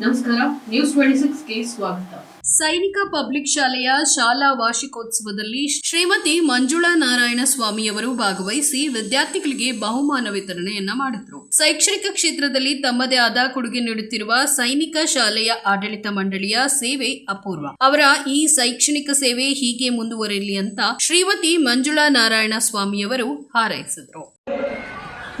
ನಮಸ್ಕಾರ news twenty ಸಿಕ್ಸ್ಗೆ ಸ್ವಾಗತ. ಸೈನಿಕ ಪಬ್ಲಿಕ್ ಶಾಲೆಯ ಶಾಲಾ ವಾರ್ಷಿಕೋತ್ಸವದಲ್ಲಿ ಶ್ರೀಮತಿ ಮಂಜುಳಾ ನಾರಾಯಣ ಸ್ವಾಮಿಯವರು ಭಾಗವಹಿಸಿ ವಿದ್ಯಾರ್ಥಿಗಳಿಗೆ ಬಹುಮಾನ ವಿತರಣೆಯನ್ನ ಮಾಡಿದ್ರು. ಶೈಕ್ಷಣಿಕ ಕ್ಷೇತ್ರದಲ್ಲಿ ತಮ್ಮದೇ ಆದ ಕೊಡುಗೆ ನೀಡುತ್ತಿರುವ ಸೈನಿಕ ಶಾಲೆಯ ಆಡಳಿತ ಮಂಡಳಿಯ ಸೇವೆ ಅಪೂರ್ವ. ಅವರ ಈ ಶೈಕ್ಷಣಿಕ ಸೇವೆ ಹೀಗೆ ಮುಂದುವರೆಯಲಿ ಅಂತ ಶ್ರೀಮತಿ ಮಂಜುಳಾ ನಾರಾಯಣ ಸ್ವಾಮಿಯವರು ಹಾರೈಸಿದ್ರು.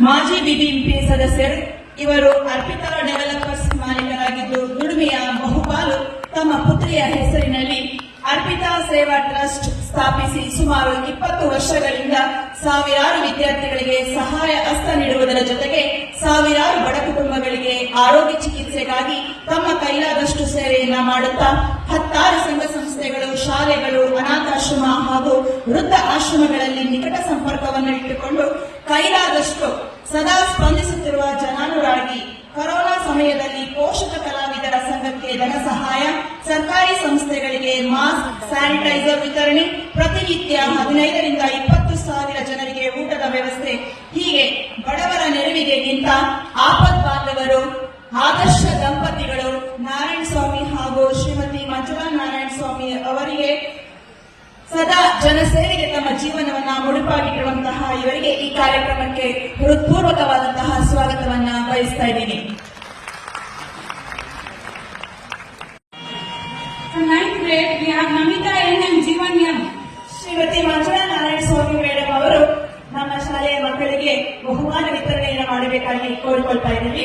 ಮಾಜಿ ಬಿಬಿಎಂಪಿ ಸದಸ್ಯರು ಇವರು ಅರ್ಪಿತಾ ಮಾಲೀಕರಾಗಿದ್ದು ಬಹುಪಾಲು ತಮ್ಮ ಪುತ್ರಿಯ ಹೆಸರಿನಲ್ಲಿ ಅರ್ಪಿತಾ ಸೇವಾ ಟ್ರಸ್ಟ್ ಸ್ಥಾಪಿಸಿ ಸುಮಾರು ಇಪ್ಪತ್ತು ವರ್ಷಗಳಿಂದ ಸಾವಿರಾರು ವಿದ್ಯಾರ್ಥಿಗಳಿಗೆ ಸಹಾಯ ಹಸ್ತ ನೀಡುವುದರ ಜೊತೆಗೆ ಸಾವಿರಾರು ಬಡ ಕುಟುಂಬಗಳಿಗೆ ಆರೋಗ್ಯ ಚಿಕಿತ್ಸೆಗಾಗಿ ತಮ್ಮ ಕೈಲಾದಷ್ಟು ಸೇವೆಯನ್ನ ಮಾಡುತ್ತಾ ಹತ್ತಾರು ಸಂಘ ಸಂಸ್ಥೆಗಳು, ಶಾಲೆಗಳು, ಅನಾಥಾಶ್ರಮ ಹಾಗೂ ವೃದ್ಧ ಆಶ್ರಮಗಳಲ್ಲಿ ನಿಕಟ ಸಂಪರ್ಕವನ್ನು ಇಟ್ಟುಕೊಂಡು ಕೈಲಾದಷ್ಟು ಸದಾ ಸ್ಪಂದಿಸುತ್ತಿರುವ ಜನಾನುರಾಗಿ ಕೊರೋನಾ ಸಮಯದಲ್ಲಿ ಪೋಷಕ ಕಲಾವಿದರ ಸಂಘಕ್ಕೆ ಧನ ಸಹಾಯ, ಸರ್ಕಾರಿ ಸಂಸ್ಥೆಗಳಿಗೆ ಮಾಸ್ಕ್, ಸ್ಯಾನಿಟೈಸರ್ ವಿತರಣೆ, ಪ್ರತಿನಿತ್ಯ ಹದಿನೈದರಿಂದ ಇಪ್ಪತ್ತು ಸಾವಿರ ಜನರಿಗೆ ಊಟದ ವ್ಯವಸ್ಥೆ. ಹೀಗೆ ಬಡವರ ನೆರವಿಗೆ ನಿಂತ ಆಪತ್ ಬಾಂಧವರು ಆದರ್ಶ ದಂಪತಿಗಳು ನಾರಾಯಣ ಸ್ವಾಮಿ ಹಾಗೂ ಶ್ರೀಮತಿ ಮಂಜುಳಾ ನಾರಾಯಣ ಸ್ವಾಮಿ ಅವರಿಗೆ ಸದಾ ಜನಸೇವೆಗೆ ತಮ್ಮ ಜೀವನವನ್ನ ಮುಡುಪಾಗಿಟ್ಟಿರುವಂತಹ ಇವರಿಗೆ ಈ ಕಾರ್ಯಕ್ರಮಕ್ಕೆ ಹೃತ್ಪೂರ್ವಕವಾದಂತಹ ಸ್ವಾಗತವನ್ನ ಬಯಸ್ತಾ ಇದ್ದೀನಿ. From ninth grade, we have Namita N and Jivan M. Shrimati Manjula Narayana Swamy madam ಅವರು ನಮ್ಮ ಶಾಲೆಯ ಮಕ್ಕಳಿಗೆ ಬಹುಮಾನ ವಿತರಣೆಯನ್ನು ಮಾಡಬೇಕಾಗಿ ಕೋರಿಕೊಳ್ತಾ ಇದ್ದೀವಿ